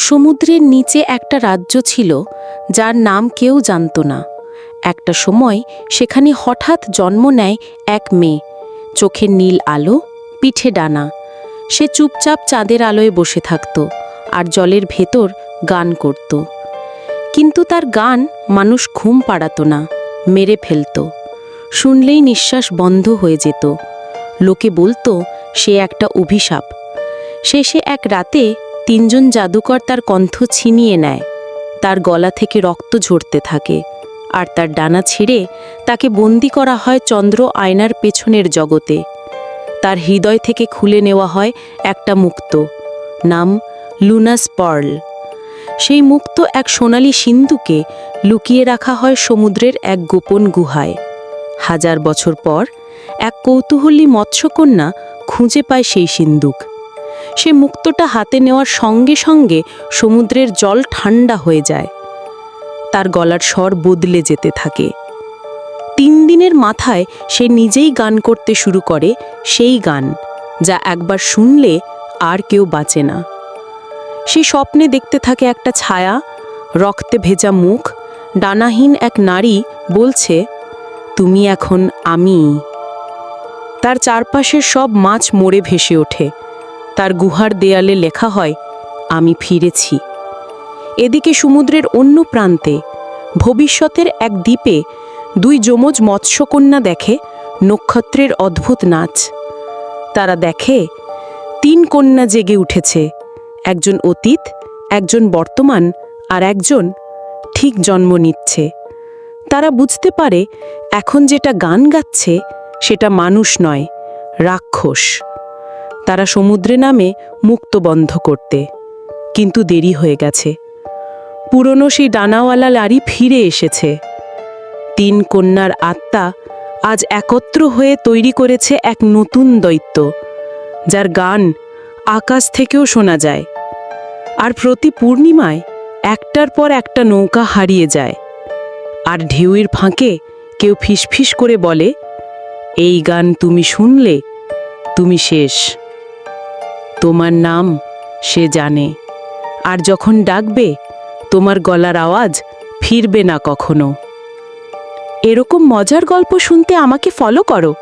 সমুদ্রের নিচে একটা রাজ্য ছিল, যার নাম কেউ জানত না। একটা সময় সেখানে হঠাৎ জন্ম নেয় এক মেয়ে। চোখের নীল আলো, পিঠে ডানা। সে চুপচাপ চাঁদের আলোয় বসে থাকত আর জলের ভেতর গান করত। কিন্তু তার গান মানুষ ঘুম পাড়াত না, মেরে ফেলত। শুনলেই নিঃশ্বাস বন্ধ হয়ে যেত। লোকে বলতো, সে একটা অভিশাপ। শেষে এক রাতে তিনজন জাদুকর তার কণ্ঠ ছিনিয়ে নেয়। তার গলা থেকে রক্ত ঝরতে থাকে আর তার ডানা ছিঁড়ে তাকে বন্দি করা হয় চন্দ্র আয়নার পেছনের জগতে। তার হৃদয় থেকে খুলে নেওয়া হয় একটা মুক্ত, নাম লুনাস পার্ল। সেই মুক্ত এক সোনালি সিন্ধুকে লুকিয়ে রাখা হয় সমুদ্রের এক গোপন গুহায়। হাজার বছর পর এক কৌতূহলী মৎস্যকন্যা খুঁজে পায় সেই সিন্দুক সে মুক্তটা হাতে নেওয়ার সঙ্গে সঙ্গে সমুদ্রের জল ঠান্ডা হয়ে যায়। তার গলার স্বর বদলে যেতে থাকে। তিন দিনের মাথায় সে নিজেই গান করতে শুরু করে সেই গান, যা একবার শুনলে আর কেউ বাঁচে না। সে স্বপ্নে দেখতে থাকে একটা ছায়া, রক্তে ভেজা মুখ, ডানাহীন এক নারী বলছে, তুমি এখন আমি। তার চারপাশের সব মাছ মরে ভেসে ওঠে। তার গুহার দেয়ালে লেখা হয়, আমি ফিরেছি। এদিকে সমুদ্রের অন্য প্রান্তে ভবিষ্যতের এক দ্বীপে দুই যমজ মৎস্যকন্যা দেখে নক্ষত্রের অদ্ভুত নাচ। তারা দেখে, তিন কন্যা জেগে উঠেছে, একজন অতীত, একজন বর্তমান আর একজন ঠিক জন্ম নিচ্ছে। তারা বুঝতে পারে, এখন যেটা গান গাচ্ছে সেটা মানুষ নয়, রাক্ষস। তারা সমুদ্রে নামে মুক্ত বন্ধ করতে। কিন্তু দেরি হয়ে গেছে। পুরনো সেই ডানাওয়ালা লারি ফিরে এসেছে। তিন কন্যার আত্মা আজ একত্র হয়ে তৈরি করেছে এক নতুন দৈত্য, যার গান আকাশ থেকেও শোনা যায়। আর প্রতি পূর্ণিমায় একটার পর একটা নৌকা হারিয়ে যায়। আর ঢেউয়ের ফাঁকে কেউ ফিসফিস করে বলে, এই গান তুমি শুনলে, তুমি শেষ। তোমার নাম সে জানে। আর যখন ডাকবে, তোমার গলার আওয়াজ ফিরবে না কখনো। এরকম মজার গল্প শুনতে আমাকে ফলো করো।